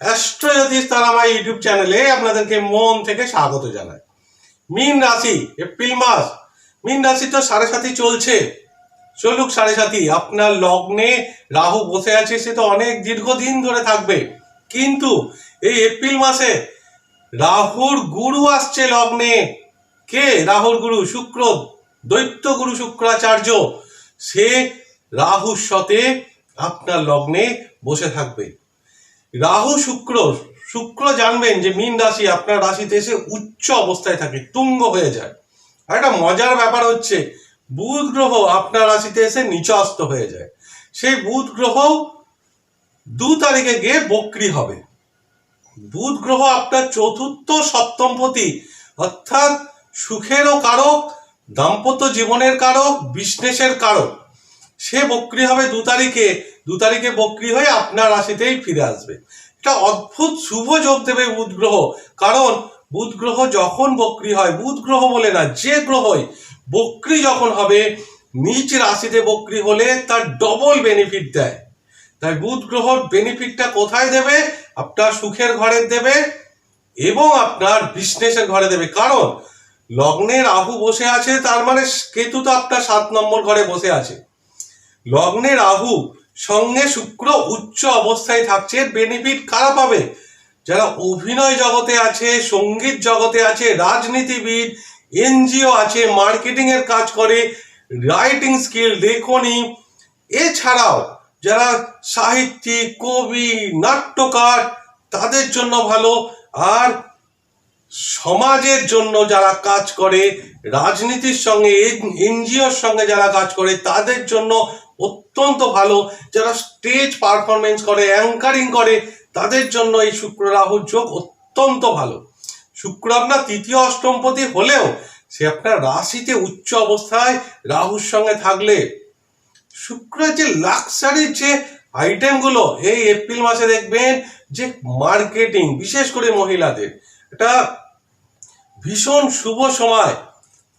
অ্যাস্ট্রোজ্যোতিষ তারা আমার ইউটিউব চ্যানেলে আপনাদেরকে মন থেকে স্বাগত জানাই। মিন রাশি, এপ্রিল মাস। মিন রাশি তো সাড়ে সাথী চলছে। চলুক সাড়ে সাথী আপনার লগ্নে রাহু বসে আছে, সে তো অনেক দীর্ঘদিন ধরে থাকবে। কিন্তু এই এপ্রিল মাসে রাহুর গুরু আসছে লগ্নে। কে? রাহুর গুরু শুক্র, দৈত্য গুরু শুক্রাচার্য। সে রাহুর সাথে আপনার লগ্নে বসে থাকবে। রাহু শুক্র শুক্র জানবেন যে মীন রাশি, আপনার রাশিতে এসে উচ্চ অবস্থায় থাকে, তুঙ্গ হয়ে যায়। আর একটা মজার ব্যাপার হচ্ছে, বুধ গ্রহ আপনার রাশিতে এসে নিচস্ত হয়ে যায়। সেই বুধ গ্রহ দু তারিখে গিয়ে বক্রি হবে। বুধ গ্রহ আপনার চতুর্থ সপ্তমপতি অর্থাৎ সুখেরও কারক, দাম্পত্য জীবনের কারক, বিজনেসের কারক। সে বক্রি হবে দু তারিখে দু তারিখে বক্রি হয়ে আপনার রাশিতেই ফিরে আসবে। এটা অদ্ভুত শুভ যোগ দেবে বুধ গ্রহ। কারণ বুধ গ্রহ যখন বক্রি হয়, বুধ গ্রহ বলে না, যে গ্রহই বক্রি যখন হবে, নিচ রাশিতে বক্রি হলে তার ডবল বেনিফিট দেয়। তাই বুধ গ্রহর বেনিফিটটা কোথায় দেবে? আপনার সুখের ঘরে দেবে এবং আপনার বিজনেসের ঘরে দেবে। কারণ লগ্নে রাহু বসে আছে, তার মানে কেতু তো আপনার সাত নম্বর ঘরে বসে আছে। লগ্নে রাহু সঙ্গে শুক্র উচ্চ অবস্থায় থাকছে বেনিফিট কারা পাবে? যারা অভিনয় জগতে আছে, সংগীত জগতে আছে, রাজনীতিবিদ, এনজিও আছে মার্কেটিং এর কাজ করে রাইটিং স্কিল লেখনী, এছাড়াও যারা সাহিত্যিক, কবি, নাট্যকার, তাদের জন্য ভালো। আর সমাজের জন্য যারা কাজ করে, রাজনীতির সঙ্গে এনজিওর সঙ্গে যারা কাজ করে, তাদের জন্য অত্যন্ত ভালো। যারা স্টেজ পারফরমেন্স করে অ্যাঙ্কারিং করে, তাদের জন্য এই শুক্র রাহুর যোগ অত্যন্ত ভালো। শুক্র আপনার তৃতীয় অষ্টমপতি হলেও সে আপনার রাশিতে উচ্চ অবস্থায় রাহুর সঙ্গে থাকলে, শুক্রের যে লাক্সারির যে আইটেমগুলো এই এপ্রিল মাসে দেখবেন যে মার্কেটিং বিশেষ করে মহিলাদের, এটা ভীষণ শুভ সময়।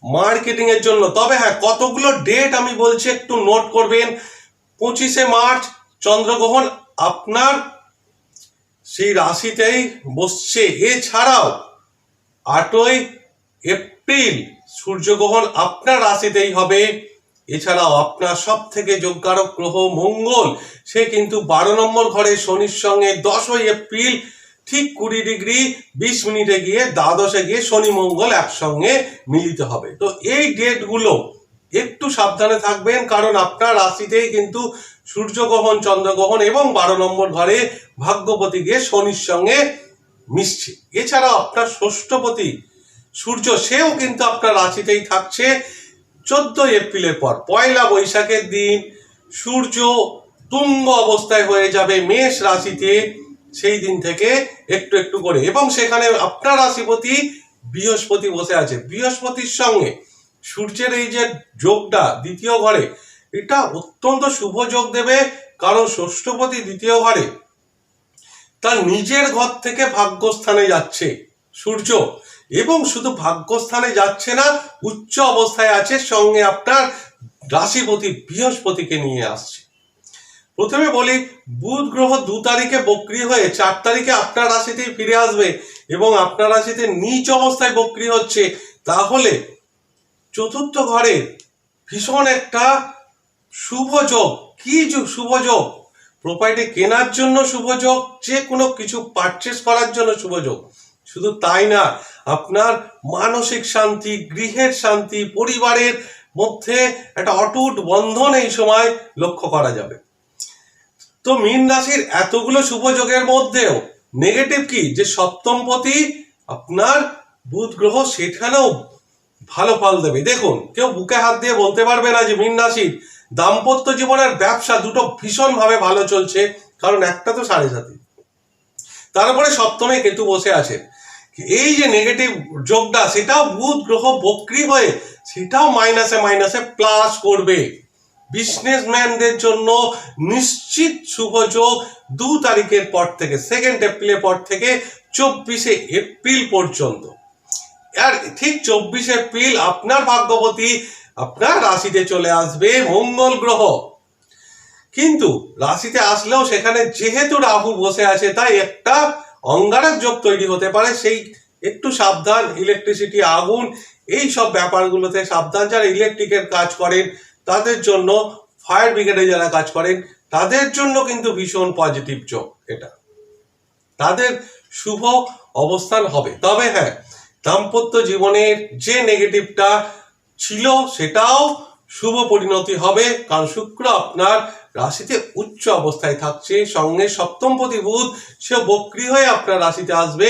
মার্কেটিং এর জন্য। তবে হ্যাঁ কতগুলো ডেট আমি বলছি একটু নোট করবেন। পঁচিশে মার্চ, চন্দ্রগ্রহণ আপনার সেই রাশিতেই বসছে। এছাড়াও আটই এপ্রিল, সূর্যগ্রহণ আপনার রাশিতেই হবে। এছাড়াও আপনার সব থেকে যোগ্যারক গ্রহ মঙ্গল, সে কিন্তু বারো নম্বর ঘরে শনির সঙ্গে দশই এপ্রিল ঠিক কুড়ি ডিগ্রি বিশ মিনিটে গিয়ে দ্বাদশে গিয়ে শনি মঙ্গল একসঙ্গে মিলিত হবে। তো এই ডেটগুলো একটু সাবধানে থাকবেন, কারণ আপনার রাশিতেই কিন্তু সূর্যগ্রহণ, চন্দ্রগ্রহণ এবং বারো নম্বর ঘরে ভাগ্যপতি গিয়ে শনির সঙ্গে মিশছে। এছাড়া আপনার ষষ্ঠপতি সূর্য, সেও কিন্তু আপনার রাশিতেই থাকছে। চোদ্দই এপ্রিলের পর, পয়লা বৈশাখের দিন সূর্য তুঙ্গ অবস্থায় হয়ে যাবে মেষ রাশিতে। সেই দিন থেকে একটু একটু করে। এবং সেখানে আপনার রাশিপতি বৃহস্পতি বসে আছে। বৃহস্পতির সঙ্গে সূর্যের এই যে যোগটা দ্বিতীয় ঘরে, এটা অত্যন্ত শুভ যোগ দেবে। কারণ ষষ্ঠপতি দ্বিতীয় ঘরে তার নিজের ঘর থেকে ভাগ্যস্থানে যাচ্ছে সূর্য। এবং শুধু ভাগ্যস্থানে যাচ্ছে না, উচ্চ অবস্থায় আছে সঙ্গে আপনার রাশিপতি বৃহস্পতিকে নিয়ে আসছে। প্রথমে বলি, বুধ গ্রহ দু তারিখে বক্রি হয়ে চার তারিখে আপনার রাশিতেই ফিরে আসবে এবং আপনার রাশিতে নিচ অবস্থায় বক্রি হচ্ছে। তাহলে চতুর্থ ঘরে ভীষণ একটা শুভ যোগ। কি যো- শুভ যোগ? প্রপার্টি কেনার জন্য শুভ যোগ, যে কোনো কিছু পারচেস করার জন্য শুভ যোগ। শুধু তাই না, আপনার মানসিক শান্তি, গৃহের শান্তি, পরিবারের মধ্যে একটা অটুট বন্ধন এই সময় লক্ষ্য করা যাবে। তো মীন রাশির এতগুলো শুভ যোগের মধ্যেও নেগেটিভ কি? যে সপ্তম সপ্তমপতি আপনার বুধ গ্রহ সেখানেও ভালো ফল দেবে। দেখুন, কেউ বুকে হাত দিয়ে বলতে পারবে না যে মীন রাশির দাম্পত্য জীবনের ব্যবসা দুটো ভীষণভাবে ভালো চলছে, কারণ একটা তো সাড়ে সাথে। তারপরে সপ্তমে কেতু বসে আছে। এই যে নেগেটিভ যোগটা, সেটাও বুধ গ্রহ বক্রি হয়ে, সেটাও মাইনাসে মাইনাসে প্লাস করবে। বিজনেসম্যানদের জন্য নিশ্চিত শুভ যোগ দু তারিখের পর থেকে সেকেন্ড এপ্রিলের পর থেকে চব্বিশে এপ্রিল পর্যন্ত। আর ঠিক চব্বিশে এপ্রিল আপনার ভাগ্যবতী আপনার রাশিতে চলে আসবে মঙ্গল গ্রহ। কিন্তু রাশিতে আসলেও সেখানে যেহেতু রাহু বসে আছে, তাই একটা অঙ্গারক যোগ তৈরি হতে পারে। সেই একটু সাবধান ইলেকট্রিসিটি আগুন এই সব ব্যাপারগুলোতে সাবধান। যারা ইলেকট্রিকের কাজ করেন তাদের জন্য ফায়ার ব্রিগেডে যারা কাজ করেন, তাদের জন্য কিন্তু ভীষণ পজিটিভ যোগ এটা। তাদের শুভ অবস্থান হবে। তবে হ্যাঁ দাম্পত্য জীবনের যে নেগেটিভটা ছিল, সেটাও শুভ পরিণতি হবে। কারণ শুক্র আপনার রাশিতে উচ্চ অবস্থায় থাকছে। সঙ্গে সপ্তমপতি বুধ, সে বক্রি হয়ে আপনার রাশিতে আসবে।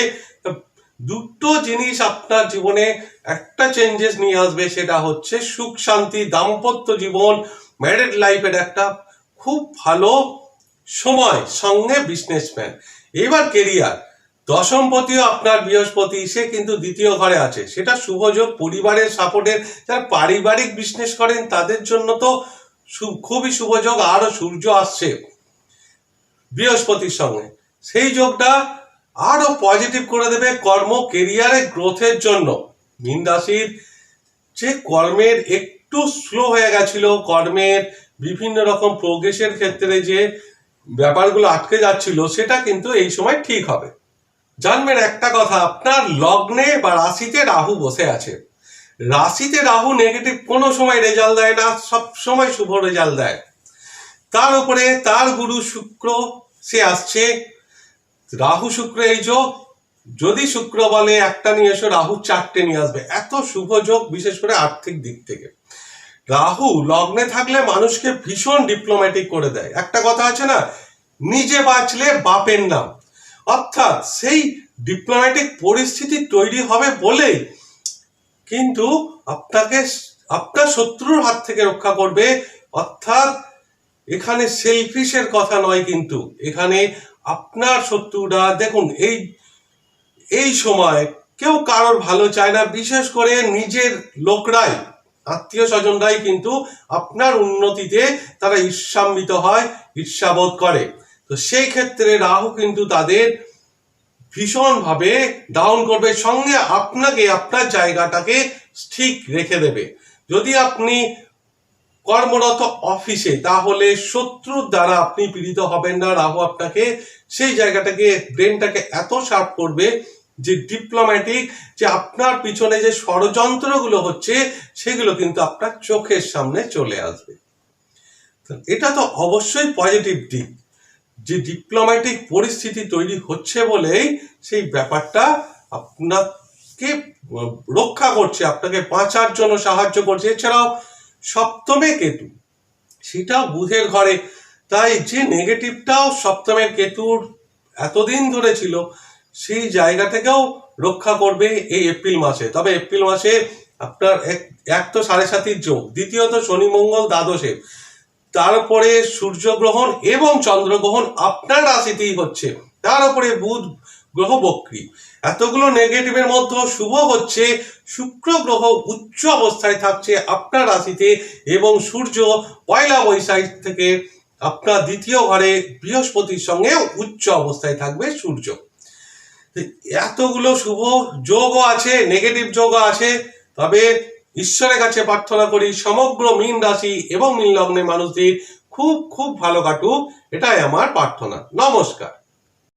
দুটো জিনিস আপনার জীবনে একটা চেঞ্জেস নিয়ে আসবে, সেটা হচ্ছে সুখ, শান্তি, দাম্পত্য জীবন ম্যারিড লাইফের একটা খুব ভালো সময়, সঙ্গে বিজনেসম্যান এবার কেরিয়ার দশমপতিও আপনার বৃহস্পতি, সে কিন্তু দ্বিতীয় ঘরে আছে। সেটা শুভযোগ পরিবারের সাপোর্টের যারা পারিবারিক বিজনেস করেন, তাদের জন্য তো খুবই শুভযোগ আরও সূর্য আসছে বৃহস্পতির সঙ্গে। সেই যোগটা আরও পজিটিভ করে দেবে কর্ম কেরিয়ারে গ্রোথের জন্য। মীন রাশির যে কর্মের একটু স্লো হয়ে গেছিল, কর্মের বিভিন্ন রকম প্রোগ্রেসের ক্ষেত্রে যে ব্যাপারগুলো আটকে যাচ্ছিল, সেটা কিন্তু এই সময় ঠিক হবে। জানবেন একটা কথা, আপনার লগ্নে বা রাশিতে রাহু বসে আছে। রাশিতে রাহু নেগেটিভ কোনো সময় রেজাল্ট দেয় না, সব সময় শুভ রেজাল্ট দেয়। তার উপরে তার গুরু শুক্র, সে আসছে রাহু শুক্র এই যোগ, যদি শুক্র বলে একটা নিয়ে এসো, রাহু চারটে নিয়ে আসবে। এত শুভ যোগ, বিশেষ করে আর্থিক দিক থেকে। রাহু লগ্নে থাকলে মানুষকে ভীষণ ডিপ্লোম্যাটিক করে দেয়। একটা কথা আছে না, নিজে বাঁচলে বাপের নাম। অর্থাৎ সেই ডিপ্লোম্যাটিক পরিস্থিতি তৈরি হবে বলেই কিন্তু আপনাকে, আপনার শত্রুর হাত থেকে রক্ষা করবে। অর্থাৎ এখানে সেলফিশের কথা নয় কিন্তু, এখানে আপনার শত্রুরা দেখুন, এই এই সময় কেউ কারোর ভালো চায় না, বিশেষ করে নিজের লোকরাই, আত্মীয় স্বজনরাই কিন্তু আপনার উন্নতিতে তারা ঈর্ষান্বিত হয়, ঈর্ষাবোধ করে। তো সেই ক্ষেত্রে রাহু কিন্তু তাদের ভীষণভাবে ডাউন করবে, সঙ্গে আপনাকে, আপনার জায়গাটাকে ঠিক রেখে দেবে। যদি আপনি কর্মরত অফিসে, তাহলে শত্রুর দ্বারা আপনি পীড়িত হবেন না। রাহু আপনাকে সেই জায়গাটাকে, ব্রেনটাকে এত শার্প করবে যে ডিপ্লোম্যাটিক যে আপনার পিছনে যে ষড়যন্ত্রগুলো হচ্ছে, সেগুলো কিন্তু আপনার চোখের সামনে চলে আসবে। এটা তো অবশ্যই পজিটিভ দিক। যে ডিপ্লোম্যাটিক পরিস্থিতি তৈরি হচ্ছে বলেই সেই ব্যাপারটা আপনাকে রক্ষা করছে, আপনাকে বাঁচার জন্য সাহায্য করছে। এছাড়াও সপ্তমে কেতু। সেটাও বুধের ঘরে। তাই যে নেগেটিভটাও সপ্তমের কেতুর এতদিন ধরে ছিল, সেই জায়গা থেকেও রক্ষা করবে এই এপ্রিল মাসে। তবে এপ্রিল মাসে আপনার এক তো সাড়ে সাতির যোগ দ্বিতীয়ত শনি, মঙ্গল, দ্বাদশে। তারপরে সূর্যগ্রহণ এবং চন্দ্রগ্রহণ আপনার রাশিতেই হচ্ছে। তার উপরে বুধ গ্রহ বক্রী এতগুলো নেগেটিভের মধ্যে শুভ হচ্ছে, শুক্র গ্রহ উচ্চ অবস্থায় থাকছে আপনার রাশিতে এবং সূর্য পয়লা বৈশাখ থেকে আপনার দ্বিতীয় ঘরে বৃহস্পতির সঙ্গে উচ্চ অবস্থায় থাকবে সূর্য। এতগুলো শুভ যোগও আছে নেগেটিভ যোগও আছে, তবে ঈশ্বরের কাছে প্রার্থনা করি, সমগ্র মীন রাশি এবং মীন মানুষদের খুব খুব ভালো কাটুক, এটাই আমার প্রার্থনা। নমস্কার।